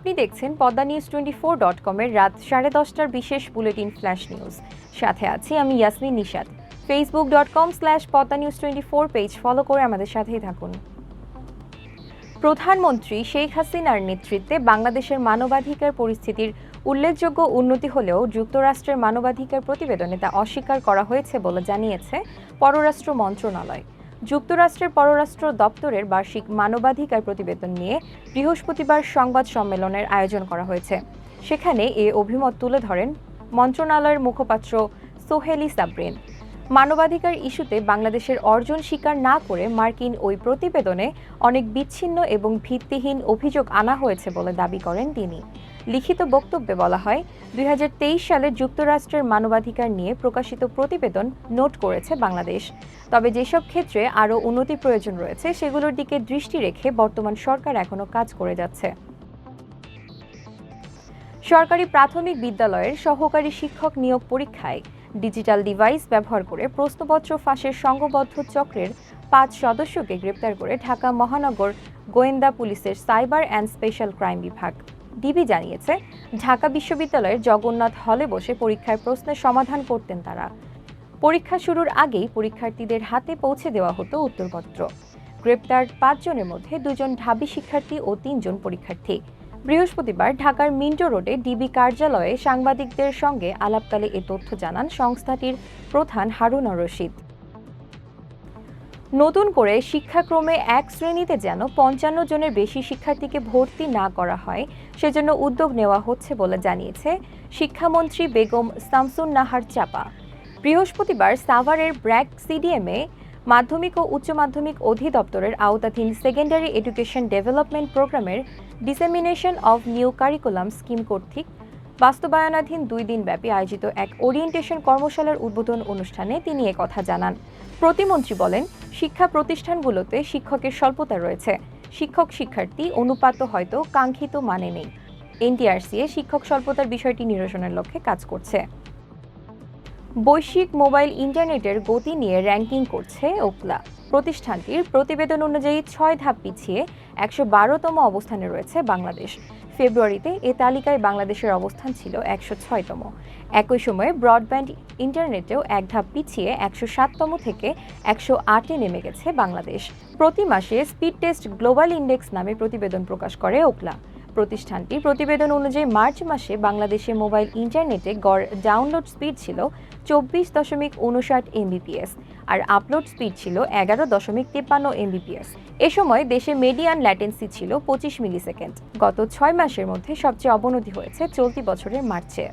আপনি দেখছেন Padma news twenty four dot কমের রাত সাড়ে দশটার বিশেষ বুলেটিন ফ্ল্যাশ নিউজ। সাথে আছি আমি Yasmin Nishad Facebook dot com slash Padma news twenty four page follow করে আমাদের সাথেই থাকুন। প্রধানমন্ত্রী শেখ হাসিনার নেতৃত্বে বাংলাদেশের মানবাধিকার পরিস্থিতির উল্লেখযোগ্য উন্নতি হলেও যুক্তরাষ্ট্রের মানবাধিকার প্রতিবেদনে তা অস্বীকার করা হয়েছে বলে জানিয়েছে পররাষ্ট্র মন্ত্রণালয়। যুক্তরাষ্ট্রের পররাষ্ট্র দপ্তরের বার্ষিক মানবাধিকার প্রতিবেদন নিয়ে বৃহস্পতিবার সংবাদ সম্মেলনের আয়োজন করা হয়েছে। সেখানে এ অভিমত তুলে ধরেন মন্ত্রণালয়ের মুখপাত্র সোহেলি সাবরিন। মানবাধিকার ইস্যুতে বাংলাদেশের অর্জন স্বীকার না করে মার্কিন ওই প্রতিবেদনে অনেক বিচ্ছিন্ন এবং ভিত্তিহীন অভিযোগ আনা হয়েছে বলে দাবি করেন তিনি। লিখিত বক্তব্যে বলা হয়, দুই হাজার তেইশ সালে যুক্তরাষ্ট্রের মানবাধিকার নিয়ে প্রকাশিত প্রতিবেদন নোট করেছে বাংলাদেশ। তবে যেসব ক্ষেত্রে আরও উন্নতি প্রয়োজন রয়েছে, সেগুলোর দিকে দৃষ্টি রেখে বর্তমান সরকার এখনও কাজ করে যাচ্ছে। সরকারি প্রাথমিক বিদ্যালয়ের সহকারী শিক্ষক নিয়োগ পরীক্ষায় ডিজিটাল ডিভাইস ব্যবহার করে প্রশ্নপত্র ফাঁসের সংঘবদ্ধ চক্রের পাঁচ সদস্যকে গ্রেপ্তার করে ঢাকা মহানগর গোয়েন্দা পুলিশের সাইবার অ্যান্ড স্পেশাল ক্রাইম বিভাগ। ডিবি জানিয়েছে, ঢাকা বিশ্ববিদ্যালয়ের জগন্নাথ হলে বসে পরীক্ষার প্রশ্নের সমাধান করতেন তারা। পরীক্ষা শুরুর আগেই পরীক্ষার্থীদের হাতে পৌঁছে দেওয়া হতো উত্তরপত্র। গ্রেপ্তার পাঁচজনের মধ্যে দুজন ঢাবি শিক্ষার্থী ও তিনজন পরীক্ষার্থী। বৃহস্পতিবার ঢাকার মিন্টো রোডে ডিবি কার্যালয়ে সাংবাদিকদের সঙ্গে আলাপকালে এ তথ্য জানান সংস্থাটির প্রধান হারুন রশিদ। নতুন করে শিক্ষাক্রমে এক শ্রেণীতে যেন পঞ্চান্ন জনের বেশি শিক্ষার্থীকে ভর্তি না করা হয়, সেজন্য উদ্যোগ নেওয়া হচ্ছে বলে জানিয়েছে শিক্ষামন্ত্রী বেগম সামসুন নাহার চাপা। বৃহস্পতিবার সাভারের ব্র্যাক সিডিএমে মাধ্যমিক ও উচ্চ মাধ্যমিক অধিদপ্তরের আওতাধীন সেকেন্ডারি এডুকেশন ডেভেলপমেন্ট প্রোগ্রামের dissemination of new curriculum scheme কর্তৃক বাস্তবায়নাধীন দুই দিনব্যাপী আয়োজিত এক ওরিয়েন্টেশন কর্মশালার উদ্বোধন অনুষ্ঠানে তিনি কথা জানান। প্রতিমন্ত্রী বলেন, শিক্ষা প্রতিষ্ঠানগুলোতে শিক্ষকের স্বল্পতা রয়েছে। শিক্ষক শিক্ষার্থী অনুপাত হয়তো কাঙ্ক্ষিত মানে নেই। এনটিআরসিএ শিক্ষক স্বল্পতার বিষয়টি নিরসনের লক্ষ্যে কাজ করছে। বৈশ্বিক মোবাইল ইন্টারনেটের গতি নিয়ে র্যাঙ্কিং করছে ওকলা প্রতিষ্ঠানটির প্রতিবেদন অনুযায়ী ছয় ধাপ পিছিয়ে একশো বারোতম অবস্থানে রয়েছে বাংলাদেশ। ফেব্রুয়ারিতে এ তালিকায় বাংলাদেশের অবস্থান ছিল একশো ছয়তম। একই সময়ে ব্রডব্যান্ড ইন্টারনেটেও এক ধাপ পিছিয়ে একশো সাততম থেকে একশো আটে নেমে গেছে বাংলাদেশ। প্রতি মাসে স্পিড টেস্ট গ্লোবাল ইন্ডেক্স নামে প্রতিবেদন প্রকাশ করে ওকলা প্রতিষ্ঠানটি প্রতিবেদন অনুযায়ী মার্চ মাসে বাংলাদেশে মোবাইল ইন্টারনেটে গড় ডাউনলোড স্পিড ছিল চব্বিশ দশমিক উনষাট এমবিপিএস আর আপলোড স্পিড ছিল এগারো দশমিক তিপ্পান্ন এমবিপিএস। এ সময় দেশে মেডিয়ান ল্যাটেন্সি ছিল পঁচিশ মিলিসেকেন্ড গত ছয় মাসের মধ্যে সবচেয়ে অবনতি হয়েছে চলতি বছরের মার্চে।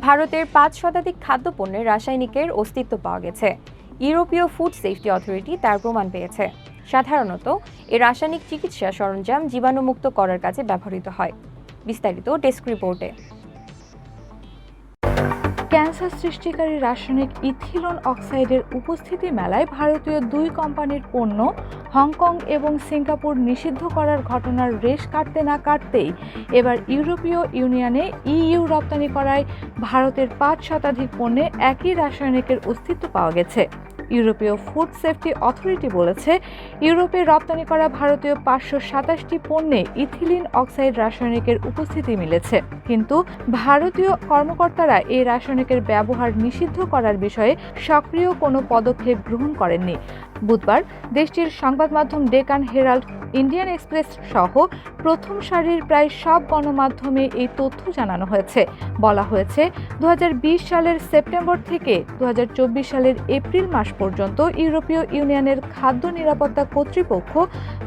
ভারতের পাঁচ শতাধিক খাদ্যপণ্যের রাসায়নিকের অস্তিত্ব পাওয়া গেছে। ইউরোপীয় ফুড সেফটি অথরিটি তার প্রমাণ পেয়েছে। সাধারণত, এ রাসায়নিক চিকিৎসা সরঞ্জাম জীবাণুমুক্ত করার কাজে ব্যবহৃত হয়। বিস্তারিত ডেস্ক রিপোর্টে। ক্যান্সার সৃষ্টিকারী রাসায়নিক ইথিলন অক্সাইডের উপস্থিতি মেলায় ভারতীয় দুই কোম্পানির পণ্য হংকং এবং সিঙ্গাপুর নিষিদ্ধ করার ঘটনার রেশ কাটতে না কাটতেই এবার ইউরোপীয় ইউনিয়নে ইইউ রপ্তানি করায় ভারতের পাঁচ শতাধিক পণ্যে একই রাসায়নিকের অস্তিত্ব পাওয়া গেছে। ইউরোপীয় ফুড সেফটি অথরিটি বলেছে, ইউরোপে রপ্তানি করা ভারতীয় পাঁচশো সাতাশটি পণ্যে ইথিলিন অক্সাইড রাসায়নিকের উপস্থিতি মিলেছে। কিন্তু ভারতীয় কর্মকর্তারা এই রাসায়নিকের ব্যবহার নিষিদ্ধ করার বিষয়ে সক্রিয় কোনো পদক্ষেপ গ্রহণ করেননি। বুধবার দেশটির সংবাদ মাধ্যম ডেকান হেরাল্ড, ইন্ডিয়ান এক্সপ্রেস সহ প্রথম সারির প্রায় সব গণমাধ্যমে এই তথ্য জানানো হয়েছে। বলা হয়েছে দু হাজার বিশ সালের সেপ্টেম্বর থেকে দু হাজার চব্বিশ সালের এপ্রিল মাস পর্যন্ত ইউরোপীয় ইউনিয়নের খাদ্য নিরাপত্তা কর্তৃপক্ষ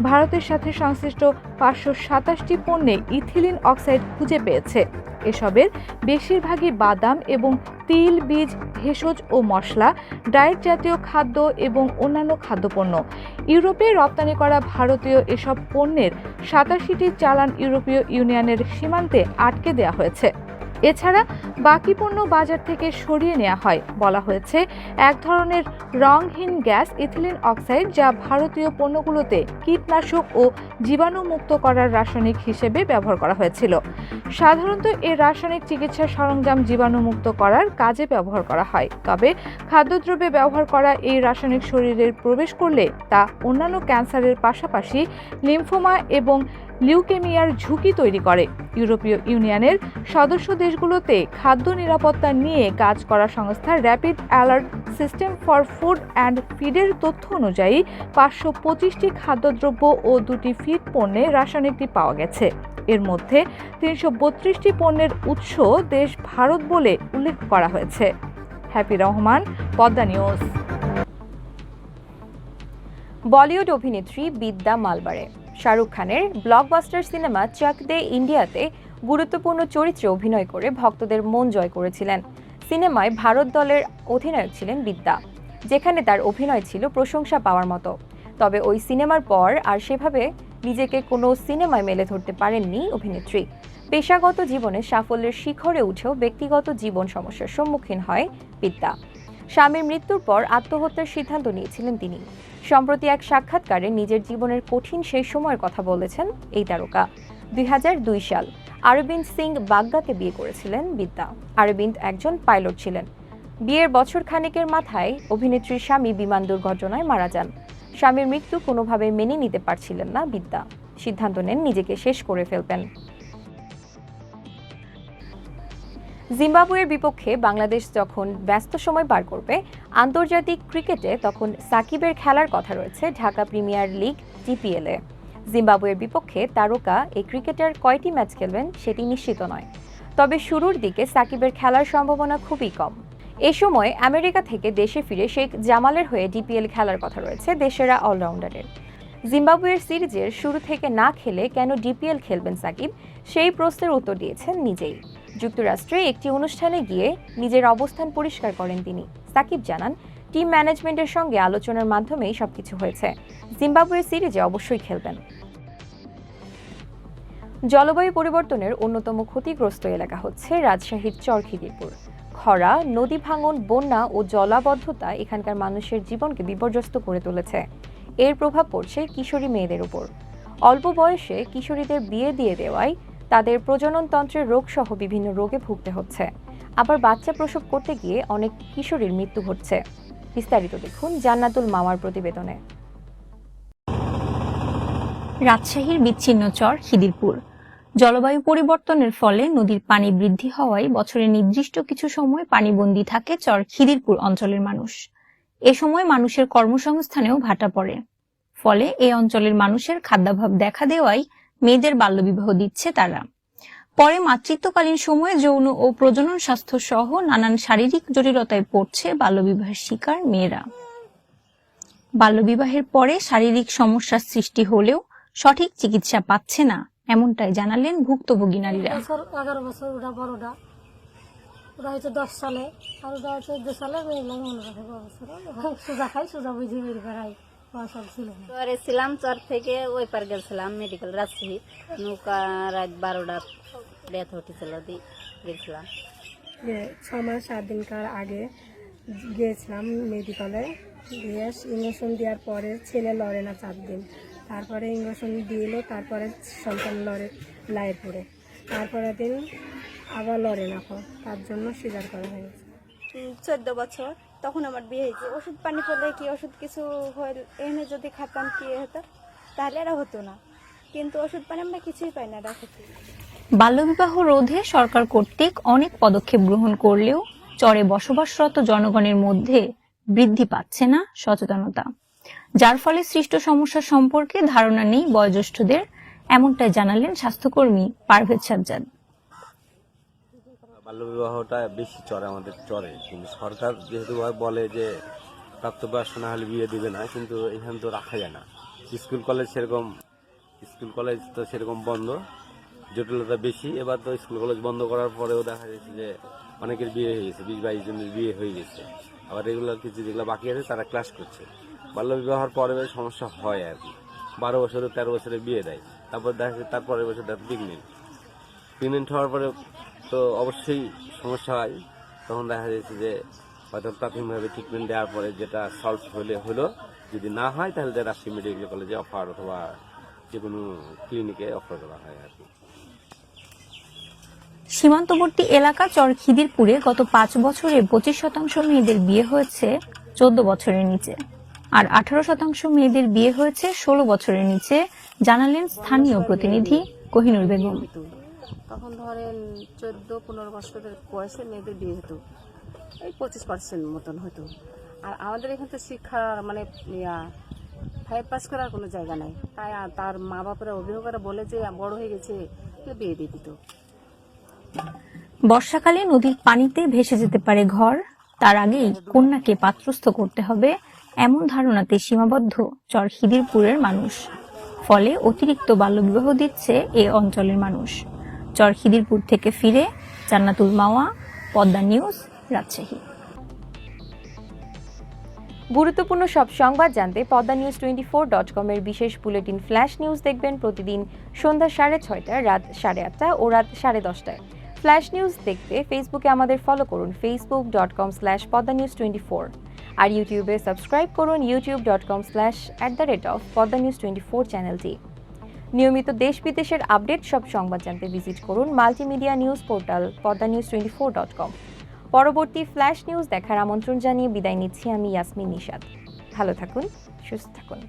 ভারতের সাথে সংশ্লিষ্ট পাঁচশো সাতাশটি পণ্যে ইথিলিন অক্সাইড খুঁজে পেয়েছে। এসবের বেশিরভাগই বাদাম এবং তিল, বীজ, ভেষজ ও মশলা, ডায়েট জাতীয় খাদ্য এবং অন্যান্য খাদ্যপণ্য। ইউরোপে রপ্তানি করা ভারতীয় এসব পণ্যের সাতাশিটি চালান ইউরোপীয় ইউনিয়নের সীমান্তে আটকে দেওয়া হয়েছে। এছাড়া বাকি পণ্য বাজার থেকে সরিয়ে নেওয়া হয়, বলা হয়েছে। এক ধরনের রংহীন গ্যাস ইথিলিন অক্সাইড যা ভারতীয় পণ্যগুলোতে কীটনাশক ও জীবাণুমুক্ত করার রাসায়নিক হিসেবে ব্যবহার করা হয়েছিল। সাধারণত এই রাসায়নিক চিকিৎসা সরঞ্জাম জীবাণুমুক্ত করার কাজে ব্যবহার করা হয়, তবে খাদ্যদ্রব্যে ব্যবহার করা এই রাসায়নিক শরীরে প্রবেশ করলে তা অন্যান্য ক্যান্সারের পাশাপাশি লিম্ফোমা এবং লিউকেমিয়ার ঝুঁকি তৈরি করে। ইউরোপীয় ইউনিয়নের সদস্য দেশগুলোতে খাদ্য নিরাপত্তা নিয়ে কাজ করা সংস্থা rapid alert system for food and ফিডের তথ্য অনুযায়ী পাঁচশো পঁচিশটি খাদ্যদ্রব্য ও দুটি ফিড পণ্যে রাসায়নিকটি পাওয়া গেছে। এর মধ্যে তিনশো বত্রিশটি পণ্যের উৎস দেশ ভারত বলে উল্লেখ করা হয়েছে। Happy Rahman, Padma news. Bollywood অভিনেত্রী বিদ্যা মালবারে শাহরুখ খানের ব্লকবাস্টার সিনেমা চাক দে ইন্ডিয়াতে গুরুত্বপূর্ণ চরিত্রে অভিনয় করে ভক্তদের মন জয় করেছিলেন। সিনেমায় ভারত দলের অধিনায়ক ছিলেন বিদ্যা, যেখানে তার অভিনয় ছিল প্রশংসা পাওয়ার মতো। তবে ওই সিনেমার পর আর সেভাবে নিজেকে কোনো সিনেমায় মেলে ধরতে পারেননি অভিনেত্রী। পেশাগত জীবনে সাফল্যের শিখরে উঠেও ব্যক্তিগত জীবন সমস্যার সম্মুখীন হয় বিদ্যা। স্বামীর মৃত্যুর পর আত্মহত্যার সিদ্ধান্ত নিয়েছিলেন তিনি। সম্প্রতি এক সাক্ষাৎকারে নিজের জীবনের কঠিন সেই সময়ের কথা বলেছেন এই তারকা। দুই হাজার দুই সাল আরবিন্দ সিং বাগদাকে বিয়ে করেছিলেন বিদ্যা। আরবিন্দ একজন পাইলট ছিলেন। বিয়ের বছর খানেকের মাথায় অভিনেত্রীর স্বামী বিমান দুর্ঘটনায় মারা যান। স্বামীর মৃত্যু কোনোভাবে মেনে নিতে পারছিলেন না বিদ্যা। সিদ্ধান্ত নেন নিজেকে শেষ করে ফেলবেন জিম্বাবুয়ের বিপক্ষে বাংলাদেশ যখন ব্যস্ত সময় পার করবে, আন্তর্জাতিক ক্রিকেটে তখন সাকিবের খেলার কথা রয়েছে ঢাকা প্রিমিয়ার লিগ জিপিএলে জিম্বাবুয়ের বিপক্ষে তারকা এই ক্রিকেটার কয়টি ম্যাচ খেলবেন সেটি নিশ্চিত নয়। তবে শুরুর দিকে সাকিবের খেলার সম্ভাবনা খুবই কম। এ সময় আমেরিকা থেকে দেশে ফিরে শেখ জামালের হয়ে ডিপিএল খেলার কথা রয়েছে দেশেরা অলরাউন্ডারের। জিম্বাবুয়ের সিরিজের শুরু থেকে না খেলে কেন ডিপিএল খেলবেন সাকিব? সেই প্রশ্নের উত্তর দিয়েছেন নিজেই। যুক্তরাষ্ট্রে একটি অনুষ্ঠানে গিয়ে নিজের অবস্থান পরিষ্কার করেন তিনি। সাকিব জানান, টিম ম্যানেজমেন্টের সঙ্গে আলোচনার মাধ্যমেই সবকিছু হয়েছে। জিম্বাবুয়ের সিরিজে অবশ্যই খেলবেন। জলবায়ু পরিবর্তনের অন্যতম ক্ষতিগ্রস্ত এলাকা হচ্ছে রাজশাহীর চরখিদিরপুর। খরা, নদী ভাঙন, বন্যা ও জলাবদ্ধতা এখানকার মানুষের জীবনকে বিপর্যস্ত করে তুলেছে। এর প্রভাব পড়ছে কিশোরী মেয়েদের উপর। অল্প বয়সে কিশোরীদের বিয়ে দিয়ে দেওয়ায় তাদের প্রজননতন্ত্রের রোগসহ বিভিন্ন রোগে ভুগতে হচ্ছে। আবার বাচ্চা প্রসব করতে গিয়ে অনেক কিশোরীর মৃত্যু ঘটছে। বিস্তারিত দেখুন জান্নাতুল মামার প্রতিবেদনে। রাজশাহীর বিচ্ছিন্ন চর খিদিরপুর। জলবায়ু পরিবর্তনের ফলে নদীর পানি বৃদ্ধি হওয়ায় বছরের নির্দিষ্ট কিছু সময় পানিবন্দী থাকে চর খিদিরপুর অঞ্চলের মানুষ। এ সময় মানুষের কর্মসংস্থানেও ভাটা পড়ে। ফলে এই অঞ্চলের মানুষের খাদ্যাভাব দেখা দেওয়ায় মেয়েদের বাল্যবিবাহ দিচ্ছে তারা। পরে মাতৃত্বকালীন সময়ে যৌন ও প্রজনন স্বাস্থ্য সহ নানান শারীরিক জটিলতায় পড়ছে বাল্যবিবাহের শিকার মেয়েরা। বাল্যবিবাহের পরে শারীরিক সমস্যার সৃষ্টি হলেও সঠিক চিকিৎসা পাচ্ছে না, এমনটাই জানালেন ভুক্তভোগী নারীরা। এগারো বছর, ওটা বড়টা। ওটা দশ সালে, আর ওটা সালে সোজা খাই, সোজা বুঝে চরে ছিলাম চর থেকে ওই পার গেছিলাম মেডিকেল রাজশাহী। নৌকা রাত বারোটা ডেথ হটেছিল দি গেছিলাম। ছ মাস সাত দিনকার আগে গিয়েছিলাম মেডিকেলে দিয়ে ইঞ্জেকশন দেওয়ার পরে ছেলে লড়ে না চার দিন তারপরে ইঞ্জেকশন দিল তারপরে সন্তান লড়ে লাইয়ে পড়ে তারপরে দিন আবার লড়ে না এখন। তার জন্য সিজার করা হয়েছে চোদ্দ বছর। তখন আমার বিয়ে হয়েছে। ওষুধ পানি পেলে কি ওষুধ কিছু হয়ে এনে যদি খাতাম কি হতো? তাহলে এরা হতো না। কিন্তু ওষুধ পানি আমরা কিছুই পাই না রাখতে বাল্যবিবাহ রোধে সরকার কর্তৃক অনেক পদক্ষেপ গ্রহণ করলেও চরে বসবাসরত জনগণের মধ্যে বৃদ্ধি পাচ্ছে না সচেতনতা। যার ফলে সৃষ্ট সমস্যা সম্পর্কে ধারণা নেই বয়োজ্যেষ্ঠদের, এমনটাই জানালেন স্বাস্থ্যকর্মী পারভেজ সাজ্জাদ। বাল্যবিবাহটা বেশি চড়ে, আমাদের চরে কিন্তু সরকার যেহেতু বলে যে প্রাপ্তবয়স্ক না হলে বিয়ে দিবে না, কিন্তু এখানে তো রাখা যায় না। স্কুল, কলেজ সেরকম, স্কুল, কলেজ তো সেরকম বন্ধ, জটিলতা বেশি। এবার তো স্কুল, কলেজ বন্ধ করার পরেও দেখা যাচ্ছে যে অনেকের বিয়ে হয়ে গেছে, বিশ বাইশ জনের বিয়ে হয়ে গেছে। আবার রেগুলার কিছু যেগুলো বাকি আছে, তারা ক্লাস করছে। বাল্যবিবাহর পরে সমস্যা হয় আর কি। বারো বছরে তেরো বছরে বিয়ে দেয়। তারপর দেখা যাচ্ছে তার পরের বছর তার প্রেগনেন্ট প্রেগনেন্ট হওয়ার পরে তো অবশ্যই সমস্যা হয়। তখন দেখা যাচ্ছে যে হয়তো প্রাথমিকভাবে ট্রিটমেন্ট দেওয়ার পরে যেটা সলভ হলে হলো, যদি না হয় তাহলে রাজশাহী মেডিকেল কলেজে অফার অথবা যে কোনো ক্লিনিকে অফার করা হয় আর কি। সীমান্তবর্তী এলাকা চর খিদিরপুরে গত পাঁচ বছরে পঁচিশ শতাংশ মেয়েদের বিয়ে হয়েছে চোদ্দ বছরের নিচে। আর আঠারো শতাংশ মেয়েদের বিয়ে হয়েছে ষোলো বছরের নিচে, জানালেন স্থানীয় প্রতিনিধি কোহিনুর বেগম। তখন ধরেন চোদ্দ, পনেরো বছরের বয়সে মেয়েদের বিয়ে হতো। এই পঁচিশ পার্সেন্ট মতন হতো। আর আমাদের এখানে তো শিক্ষার মানে ইয়া ফাইভ পাস করার কোনো জায়গা নাই। তাই তার মা বাপেরা অভিভাবকরা বলে যে, বড় হয়ে গেছে বিয়ে দিয়ে দিত। বর্ষাকালে নদীর পানিতে ভেসে যেতে পারে ঘর। তার আগেই কন্যাকে পাত্রস্থ করতে হবে এমন ধারণাতে সীমাবদ্ধ চর খিদিরপুরের মানুষ। ফলে অতিরিক্ত বাল্যবিবাহ দিচ্ছে এ অঞ্চলের মানুষ। চর খিদিরপুর থেকে ফিরে জান্নাতুল মাওয়া, পদ্মা নিউজ, রাজশাহী। গুরুত্বপূর্ণ সব সংবাদ জানতে Padma news twenty four dot কমের বিশেষ বুলেটিন ফ্ল্যাশ নিউজ দেখবেন প্রতিদিন সন্ধ্যা সাড়ে ছয়টা রাত সাড়ে আটটা ও রাত সাড়ে দশটায়। ফ্ল্যাশ নিউজ দেখতে ফেসবুকে আমাদের ফলো করুন Facebook dot com slash Padma news twenty four. আর ইউটিউবে সাবস্ক্রাইব করুন YouTube dot com slash at the rate of Padma news twenty four চ্যানেলটি নিয়মিত দেশ বিদেশের আপডেট, সব সংবাদ জানতে ভিজিট করুন multimedia news portal, Padma news twenty four dot com. পরবর্তী ফ্ল্যাশ নিউজ দেখার আমন্ত্রণ জানিয়ে বিদায় নিচ্ছি আমি ইয়াসমিন নিশাদ ভালো থাকুন, সুস্থ থাকুন।